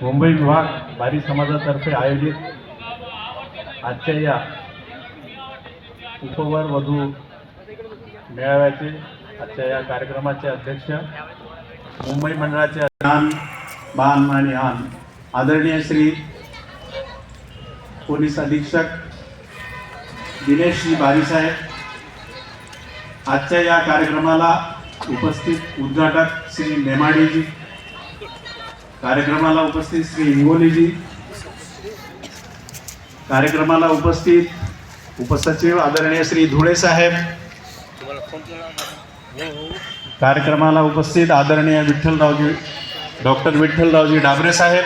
मुंबई विभाग बारी समाजातर्फे आयोजित आजच्या या उपवर वधू मेळाव्याचे आजच्या या कार्यक्रमाचे अध्यक्ष मुंबई मंडळाचे आन मान आणि आन आदरणीय श्री पोलीस अधीक्षक दिनेशजी बारीसाहेब आजच्या या कार्यक्रमाला उपस्थित उद्घाटक श्री नेमाडेजी कार्यक्रमाला उपस्थित श्री हिंगोलीजी. कार्यक्रमाला उपस्थित उपसचिव आदरणीय श्री धुळे साहेब. कार्यक्रमाला उपस्थित आदरणीय विठ्ठलरावजी डॉक्टर विठ्ठलरावजी डाबरे साहेब.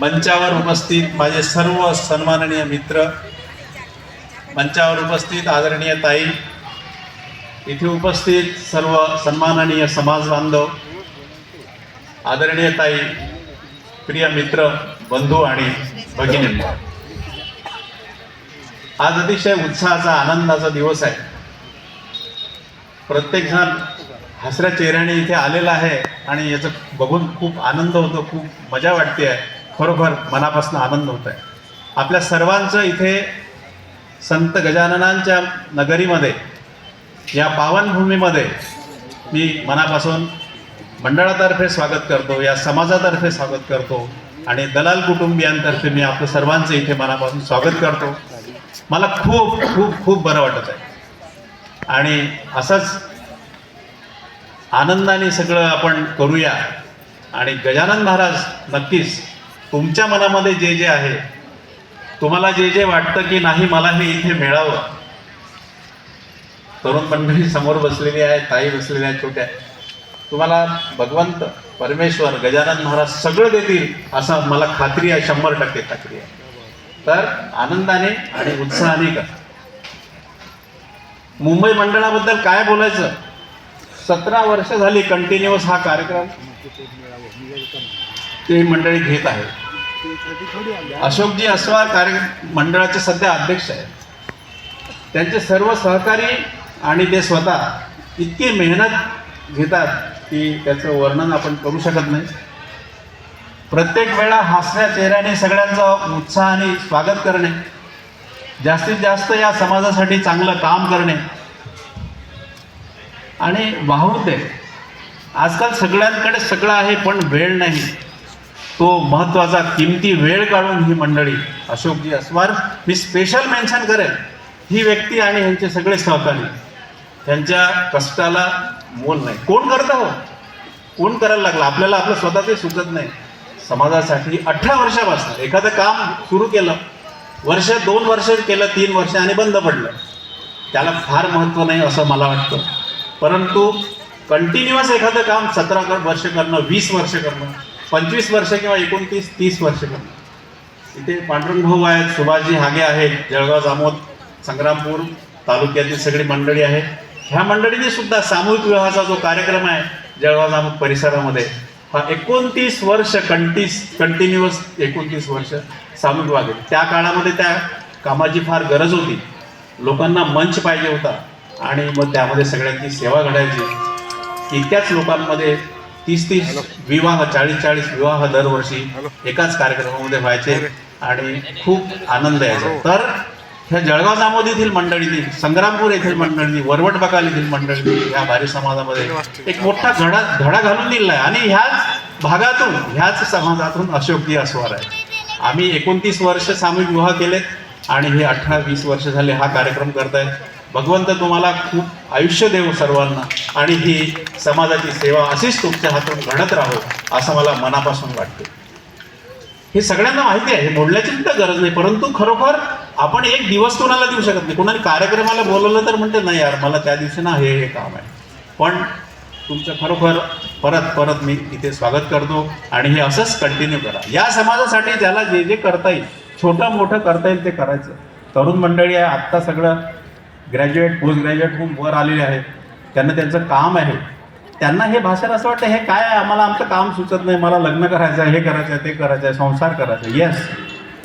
मंचावर उपस्थित माझे सर्व सन्माननीय मित्र. मंचावर उपस्थित आदरणीय ताई. इथे उपस्थित सर्व सन्माननीय समाज बांधव आदरणीय ताई प्रिय मित्र बंधू आणि भगिनी आज अतिशय उत्साहाचा आनंदाचा दिवस आहे. प्रत्येक जण हसऱ्या चेहऱ्याने इथे आलेला आहे आणि याचं बघून खूप आनंद होतो खूप मजा वाटते आहे. खरोखर मनापासून आनंद होत आहे. आपल्या सर्वांचं इथे संत गजाननांच्या नगरीमध्ये या पावनभूमीमध्ये मी मनापासून मंडळातर्फे स्वागत करतो या समाजातर्फे स्वागत करतो आणि दलाल कुटुंबियांतर्फे मी आपलं सर्वांचं इथे मनापासून स्वागत करतो. मला खूप खूप खूप बरं वाटत आहे. आणि असंच आनंदाने सगळं आपण करूया. आणि गजानन महाराज नक्कीच तुमच्या मनामध्ये जे जे आहे तुम्हाला जे जे वाटतं की नाही मला हे इथे मिळावं. तरुण मंडळी समोर बसलेली आहे ताई बसलेल्या आहेत छोट्या. तुम्हाला भगवंत परमेश्वर गजानन महाराज सगळं देतील असं मला खात्री आहे शंभर टक्के खात्री आहे. तर आनंदाने आणि उत्साहाने करा. मुंबई मंडळाबद्दल काय बोलायचं? सतरा वर्ष झाली कंटिन्युअस हा कार्यक्रम. ते मंडळी घेत आहे अशोकजी अस्वार कार्य मंडळाचे सध्या अध्यक्ष आहेत. त्यांचे सर्व सहकारी आणि ते स्वतः इतकी मेहनत घेतात. की त्याचं वर्णन आपण करू शकत नाही. प्रत्येक वेळा हसऱ्या चेहऱ्याने सगळ्यांचं उत्साहाने स्वागत करणे जास्तीत जास्त या समाजासाठी चांगलं काम करणे आणि वाहून दे. आजकाल सगळ्यांकडे सगळं आहे पण वेळ नाही. तो महत्त्वाचा किमती वेळ काढून ही मंडळी अशोकजी अस्वार मी स्पेशल मेन्शन करेन. ही व्यक्ती आणि ह्यांचे सगळे सहकारी त्यांच्या कष्टाला मोल नाही. कोण करतं हो? कोण करायला लागलं? आपल्याला आपलं स्वतःच सुचत नाही. समाजासाठी अठरा वर्षापासून एखादं काम सुरू केलं वर्ष दोन वर्ष केलं तीन वर्ष आणि बंद पडलं. त्याला फार महत्त्व नाही असं मला वाटतं. परंतु कंटिन्युअस एखादं काम सतरा वर्ष करणं वीस वर्ष करणं पंचवीस वर्ष किंवा एकोणतीस तीस वर्ष करणं. इथे पांडुरंग भाऊ आहेत सुभाषजी हागे आहेत जळगाव जामोद संग्रामपूर तालुक्यातील सगळी मंडळी आहेत. ह्या मंडळीने सुद्धा सामूहिक विवाहाचा जो कार्यक्रम आहे जळगाव जामोद परिसरामध्ये हा एकोणतीस वर्ष कंटिस कंटिन्युअस एकोणतीस वर्ष सामूहिक विवाह. त्या काळामध्ये त्या कामाची फार गरज होती. लोकांना मंच पाहिजे होता. आणि मग त्यामध्ये सगळ्यांची सेवा घडायची. इतक्याच लोकांमध्ये तीस तीस विवाह चाळीस चाळीस विवाह दरवर्षी एकाच कार्यक्रमामध्ये व्हायचे आणि खूप आनंद यायचा. तर ह्या जळगाव जामोद येथील मंडळीतील संग्रामपूर येथील मंडळी वरवट बकाल येथील मंडळी ह्या भारी समाजामध्ये एक मोठा धडा धडा घालून दिलेला आहे आणि ह्याच भागातून ह्याच समाजातून अशोकजी अस्वार आहे आम्ही एकोणतीस वर्ष सामूहिक विवाह केलेत आणि हे अठरा वीस वर्ष झाले हा कार्यक्रम करतायत. भगवंत तुम्हाला खूप आयुष्य देव सर्वांना. आणि ही समाजाची सेवा अशीच तुमच्या हातून घडत राहो असं मला मनापासून वाटते. हे सगळ्यांना माहिती आहे हे बोलण्याची सुद्धा गरज नाही परंतु खरोखर आपण एक दिवस कोणाला देऊ शकत नाही. कोणाला कार्यक्रमाला बोलवलं तर म्हणते नाही यार मला त्या दिवशी ना हे हे काम आहे. पण तुमचं खरोखर परत परत मी इथे स्वागत करतो आणि हे असंच कंटिन्यू करा. या समाजासाठी ज्याला जे जे करता येईल छोटं मोठं करता येईल ते करायचं. तरुण मंडळी आहे आत्ता सगळं ग्रॅज्युएट पोस्ट ग्रॅज्युएट होऊन वर आलेले आहेत. त्यांना त्यांचं काम आहे. त्यांना हे भाषण असं वाटतं हे काय आहे? आम्हाला आमचं काम सुचत नाही. मला लग्न करायचं आहे हे करायचं आहे ते करायचं आहे संसार करायचा आहे. येस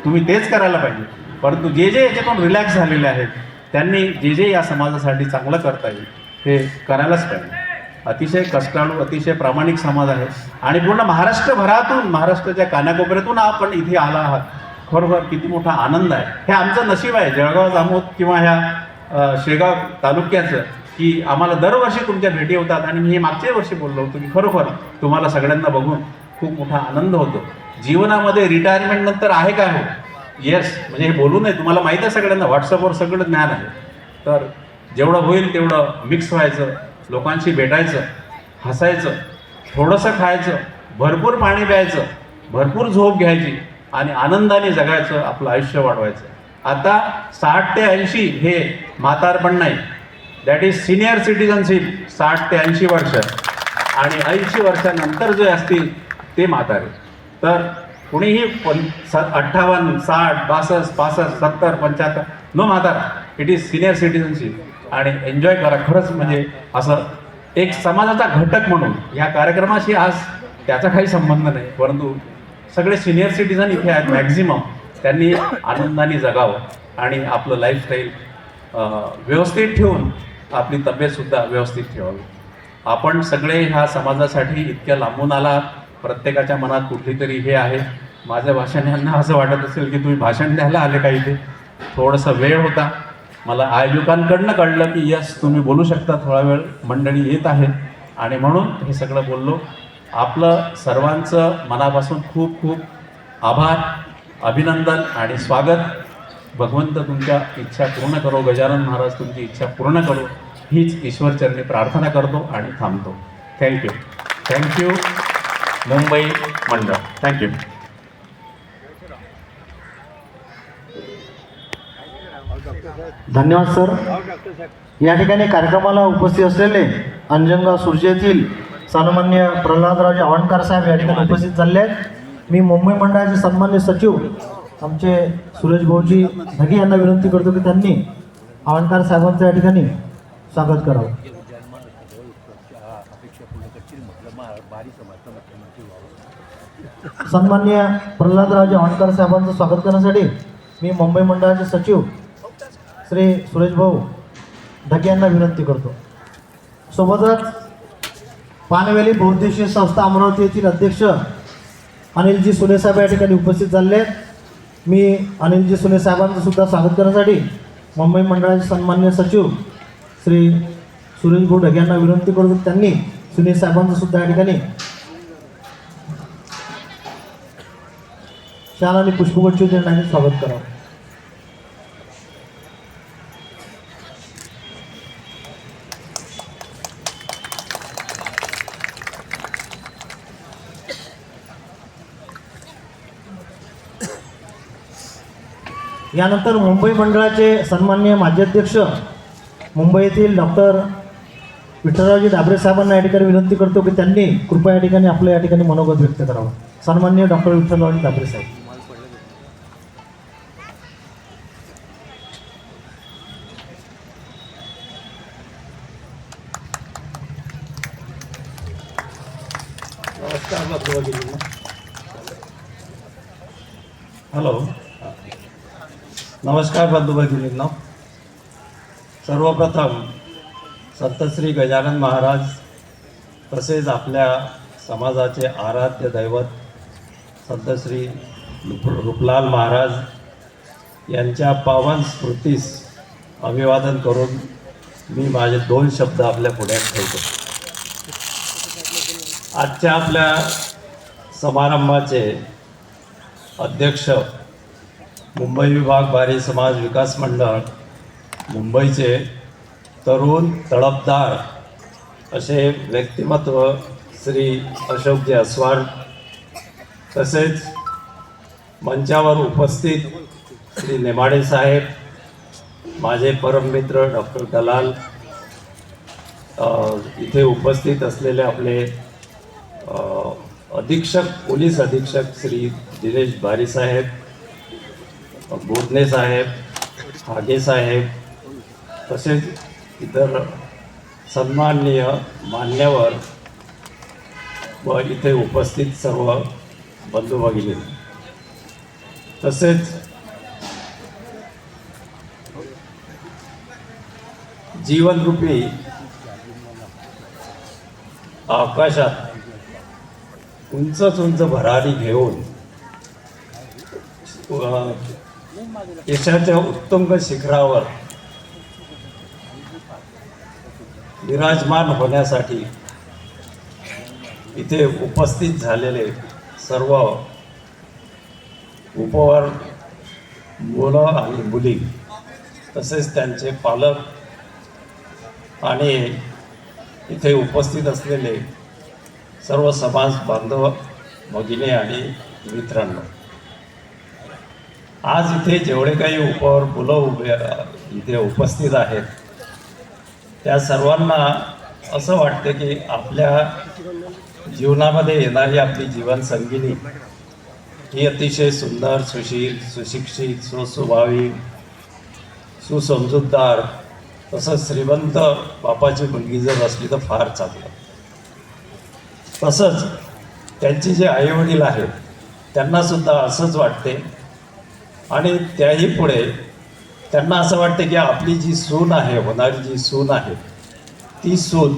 तुम्ही तेच करायला पाहिजे. परंतु जे जे याच्यातून रिलॅक्स झालेले आहेत त्यांनी जे जे या समाजासाठी चांगलं करता येईल हे करायलाच पाहिजे. अतिशय कष्टाळू अतिशय प्रामाणिक समाज आहे. आणि पूर्ण महाराष्ट्रभरातून महाराष्ट्राच्या कानाकोपऱ्यातून आपण इथे आला आहात खरोखर किती मोठा आनंद आहे. हे आमचं नशीब आहे. जळगाव जामोद किंवा ह्या शेगाव तालुक्याचं की आम्हाला दरवर्षी तुमच्या भेटी होतात. आणि मी हे मागच्या वर्षी बोललो होतो की खरोखर तुम्हाला सगळ्यांना बघून खूप मोठा आनंद होतो. जीवनामध्ये रिटायरमेंट नंतर आहे काय हो? येस म्हणजे हे बोलू नये तुम्हाला माहीत आहे सगळ्यांना व्हॉट्सअपवर सगळं ज्ञान आहे. तर जेवढं होईल तेवढं मिक्स व्हायचं लोकांशी भेटायचं हसायचं थोडंसं खायचं भरपूर पाणी प्यायचं भरपूर झोप घ्यायची आणि आनंदाने जगायचं आपलं आयुष्य वाढवायचं. आता साठ ते ऐंशी हे म्हातारपण नाही. दॅट इज सिनियर सिटीजनशिप साठ ते ऐंशी वर्ष. आणि ऐंशी वर्षानंतर जे असतील ते म्हातारे. तर कुणीही पण स अठ्ठावन्न साठ बासष्ट पासष्ट सत्तर पंच्याहत्तर नो म्हातारा इट इज सिनियर सिटीजनशिप आणि एन्जॉय करा. खरंच म्हणजे असं एक समाजाचा घटक म्हणून या कार्यक्रमाशी आज त्याचा काही संबंध नाही. परंतु सगळे सिनियर सिटीजन इथे आहेत मॅक्झिमम. त्यांनी आनंदाने जगावं आणि आपलं लाईफस्टाईल व्यवस्थित ठेवून आपली तब्येतसुद्धा व्यवस्थित ठेवावी. आपण सगळे ह्या समाजासाठी इतक्या लांबून आला प्रत्येकाच्या मनात कुठली तरी हे आहे. माझ्या भाषण यांना असं वाटत असेल की तुम्ही भाषण द्यायला आले का इथे? थोडासा वेळ होता. मला आयोजकांकडनं कळलं की यस तुम्ही बोलू शकता थोडा वेळ. मंडळी येत आहे आणि म्हणून हे सगळं बोललो. आपलं सर्वांचं मनापासून खूप खूप आभार अभिनंदन आणि स्वागत. भगवंत तुमच्या इच्छा पूर्ण करो. गजानन महाराज तुमची इच्छा पूर्ण करो. हीच ईश्वरचरणी प्रार्थना करतो आणि थांबतो. थँक्यू थँक्यू मुंबई मंडळ. थँक्यू धन्यवाद सर. या ठिकाणी कार्यक्रमाला उपस्थित असलेले अंजनगाव सुरजे येथील सन्मान्य प्रल्हादरावजी आवणकर साहेब या ठिकाणी उपस्थित झाले आहेत. मी मुंबई मंडळाचे सन्मान्य सचिव आमचे सुरेश भाऊजी धगे यांना विनंती करतो की त्यांनी आवणकर साहेबांचं या ठिकाणी स्वागत करावं. सन्मान्य प्रल्हादराजे आवणकर साहेबांचं स्वागत करण्यासाठी मी मुंबई मंडळाचे सचिव श्री सुरेश भाऊ ढगे यांना विनंती करतो. सोबतच पानवेली बहुद्देशीय संस्था अमरावती येथील अध्यक्ष अनिलजी सुनेसाहेब या ठिकाणी उपस्थित झाले आहेत. मी अनिलजी सुनेसाहेबांचं सुद्धा स्वागत करण्यासाठी मुंबई मंडळाचे सन्मान्य सचिव श्री सुरेश भाऊ ढगे यांना विनंती करतो. त्यांनी सुनील साहेबांचं सुद्धा या ठिकाणी शाल आणि पुष्पगुच्छ देऊन स्वागत करावं यानंतर मुंबई मंडळाचे सन्माननीय माजी अध्यक्ष मुंबईतील डॉक्टर विठ्ठलरावजी डाबरे साहेबांना या ठिकाणी विनंती करतो की त्यांनी कृपया या ठिकाणी आपलं या ठिकाणी मनोगत व्यक्त करावं. सन्माननीय डॉक्टर विठ्ठलरावजी डाबरे साहेब नमस्कार बंधू हॅलो. नमस्कार बंधुभगिनींना सर्वप्रथम संतश्री गजानन महाराज तसेच आपल्या समाजाचे आराध्य दैवत संतश्री रुपलाल रूपलाल महाराज यांच्या पावन स्मृतीस अभिवादन करून मी माझे दोन शब्द आपल्या पुढ्यात ठेवतो. आजच्या आपल्या समारंभाचे अध्यक्ष मुंबई विभाग बारी समाज विकास मंडळ मुंबईचे तरुण तळपदार असे व्यक्तिमत्व श्री अशोकजी अस्वाल तसेच मंचावर उपस्थित श्री नेमाडे साहेब माझे परममित्र डॉक्टर दलाल इथे उपस्थित असलेले आपले अधीक्षक पोलीस अधीक्षक श्री दिनेश भारी साहेब बोधने साहेब हागे साहेब तसेच इतर सन्माननीय मान्यवर व इथे उपस्थित सर्व बंधू भगिनी. तसेच जीवनरूपी आकाशात उंचच उंच भरारी घेऊन यशाच्या उत्तुंग शिखरावर विराजमान होण्यासाठी इथे उपस्थित झालेले सर्व उपवर मुलं आणि मुली तसेच त्यांचे पालक आणि इथे उपस्थित असलेले सर्व समाज बांधव भगिनी आणि मित्रांनो. आज इथे जेवढे काही उपावर मुलं उभे इथे उपस्थित आहेत त्या सर्वांना असं वाटतं की आपल्या जीवनामध्ये येणारी आपली जीवनसंगिनी ही अतिशय सुंदर सुशील सुशिक्षित सुस्वभावी सुसमजूतदार तसंच श्रीमंत बापाची मुलगी जर असली तर फार चांगलं. तसंच त्यांचे जे आईवडील आहेत त्यांनासुद्धा असंच वाटते. आणि त्याही पुढे त्यांना असं वाटतं की आपली जी सून आहे होणारी जी सून आहे ती सून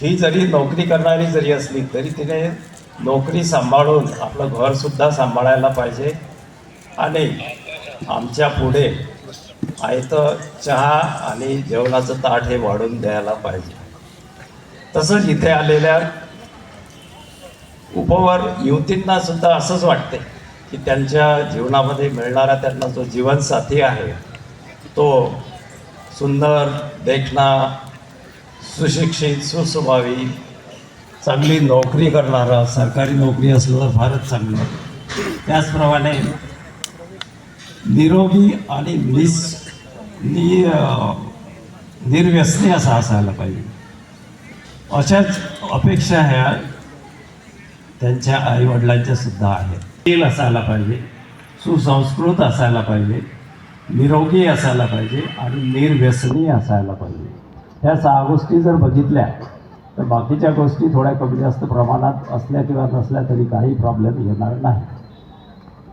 ही जरी नोकरी करणारी जरी असली तरी तिने नोकरी सांभाळून आपलं घरसुद्धा सांभाळायला पाहिजे. आणि आमच्या पुढे आयतं चहा आणि जेवणाचं ताट हे वाढून द्यायला पाहिजे. तसंच इथे आलेल्या उपवर युवतींना सुद्धा असंच वाटते की त्यांच्या जीवनामध्ये मिळणारा त्यांना जो जीवनसाथी आहे तो सुंदर देखणा सुशिक्षित सुस्वभावी चांगली नोकरी करणारा सरकारी नोकरी असलं फारच चांगलं त्याचप्रमाणे निरोगी आणि निस नि निर्व्यसनी असा असायला पाहिजे. अशाच अपेक्षा ह्या त्यांच्या आईवडिलांच्या सुद्धा आहेत तेल असायला पाहिजे सुसंस्कृत असायला पाहिजे निरोगी असायला पाहिजे आणि निर्व्यसनी असायला पाहिजे. ह्या सहा गोष्टी जर बघितल्या तर बाकीच्या गोष्टी थोड्या कमी जास्त प्रमाणात असल्या किंवा नसल्या तरी काही प्रॉब्लेम येणार नाही.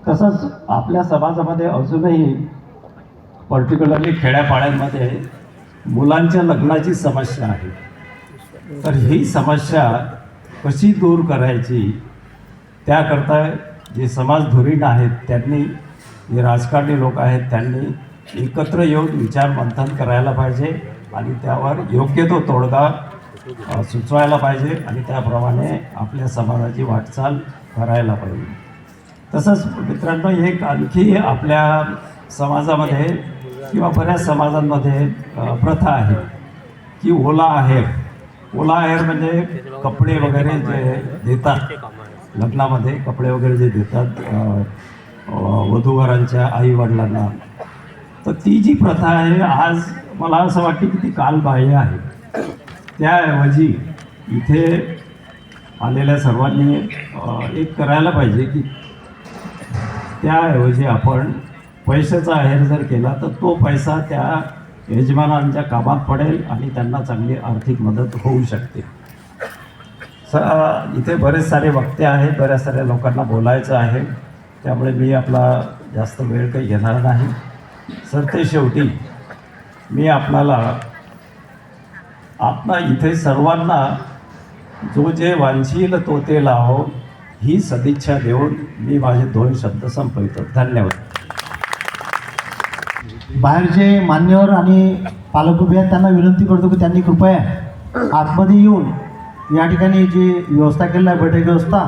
तसंच आपल्या समाजामध्ये अजूनही पर्टिक्युलरली खेड्यापाड्यांमध्ये मुलांच्या लग्नाची समस्या आहे. तर ही समस्या कशी दूर करायची? त्याकरता जे समाज धुरीण आहेत त्यांनी जे राजकारणी लोक आहेत त्यांनी एकत्र येऊन विचार मंथन करायला पाहिजे आणि त्यावर योग्य तो तोडगा सुचवायला पाहिजे आणि त्याप्रमाणे आपल्या समाजाची वाटचाल करायला पाहिजे. तसंच मित्रांनो एक आणखी आपल्या समाजामध्ये किंवा बऱ्याच समाजांमध्ये प्रथा आहे की ओला आहे. ओला आहेर म्हणजे कपडे वगैरे जे देतात लग्नामध्ये कपडे वगैरे जे देतात वधूवरांच्या आई वधूवरांच्या आईवडिलांना. तर ती जी प्रथा आहे आज मला असं वाटतं की ती कालबाह्य आहे. त्याऐवजी इथे आलेल्या सर्वांनी एक करायला पाहिजे की त्याऐवजी आपण पैशाचा आहेर जर केला तर तो पैसा त्या यजमानांच्या कामात पडेल आणि त्यांना चांगली आर्थिक मदत होऊ शकते. स इथे बरेच सारे वक्ते आहेत बऱ्याच साऱ्या लोकांना बोलायचं आहे. त्यामुळे मी आपला जास्त वेळ काही घेणार नाही. सर ते शेवटी मी आपणाला आपणा इथे सर्वांना जो जे वांछील तो ते लाहो ही सदिच्छा देऊन मी माझे दोन शब्द संपवितो. धन्यवाद. बाहेर जे मान्यवर आणि पालक उभे आहेत त्यांना विनंती करतो की त्यांनी कृपया आतमध्ये येऊन या ठिकाणी जी व्यवस्था केलेली आहे बैठक व्यवस्था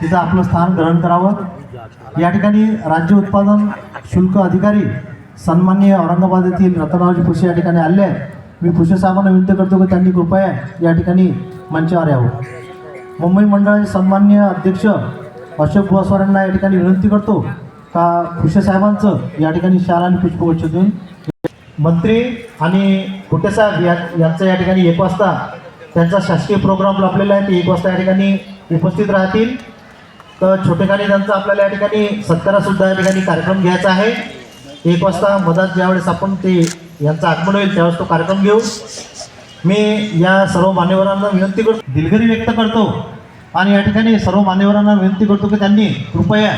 तिथं आपलं स्थान ग्रहण करावं. या ठिकाणी राज्य उत्पादन शुल्क अधिकारी सन्माननीय औरंगाबाद येथील रतनरावजी फुसे या ठिकाणी आले आहेत. मी फुसे साहेबांना विनंती करतो की त्यांनी कृपया या ठिकाणी मंचावर यावं. मुंबई मंडळाचे सन्माननीय अध्यक्ष अशोक बुवासवार यांना या ठिकाणी विनंती करतो का खुशे साहेबांचं या ठिकाणी शाल आणि पुष्पगुच्छ देऊन मंत्री आणि कुटेसाहेब या यांचं या ठिकाणी एक वाजता त्यांचा शासकीय प्रोग्राम लाभलेला आहे. ते एक वाजता या ठिकाणी उपस्थित राहतील. तर छोटेखानी त्यांचा आपल्याला या ठिकाणी सत्कारासुद्धा या ठिकाणी कार्यक्रम घ्यायचा आहे. एक वाजता मधात ज्यावेळेस आपण ते यांचं आगमन होईल त्यावेळेस तो कार्यक्रम घेऊ. मी या सर्व मान्यवरांना विनंती करतो दिलगिरी व्यक्त करतो आणि या ठिकाणी सर्व मान्यवरांना विनंती करतो की त्यांनी कृपया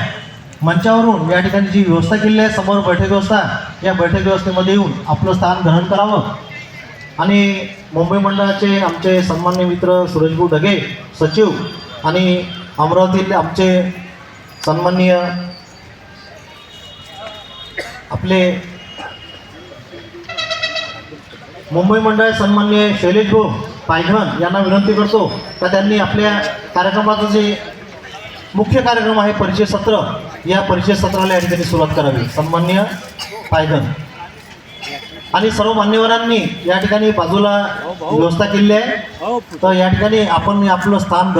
मंचावरून या ठिकाणी जी व्यवस्था केलेली आहे समोर बैठक व्यवस्था या बैठक व्यवस्थेमध्ये येऊन आपलं स्थान ग्रहण करावं. आणि मुंबई मंडळाचे आमचे सन्मान्य मित्र सुरेशभाऊ ढगे सचिव आणि अमरावतीतले आमचे सन्माननीय आपले मुंबई मंडळ सन्मान्य शैलेश भाऊ पायघन यांना विनंती करतो का त्यांनी आपल्या कार्यक्रमाचं जे मुख्य कार्यक्रम आहे परिचय सत्र. या परिचय सत्राला या ठिकाणी सुरुवात करावी. सन्मान्य पायदन आणि सर्व मान्यवरांनी या ठिकाणी बाजूला व्यवस्था केलेली आहे. तर या ठिकाणी आपण आपलं स्थान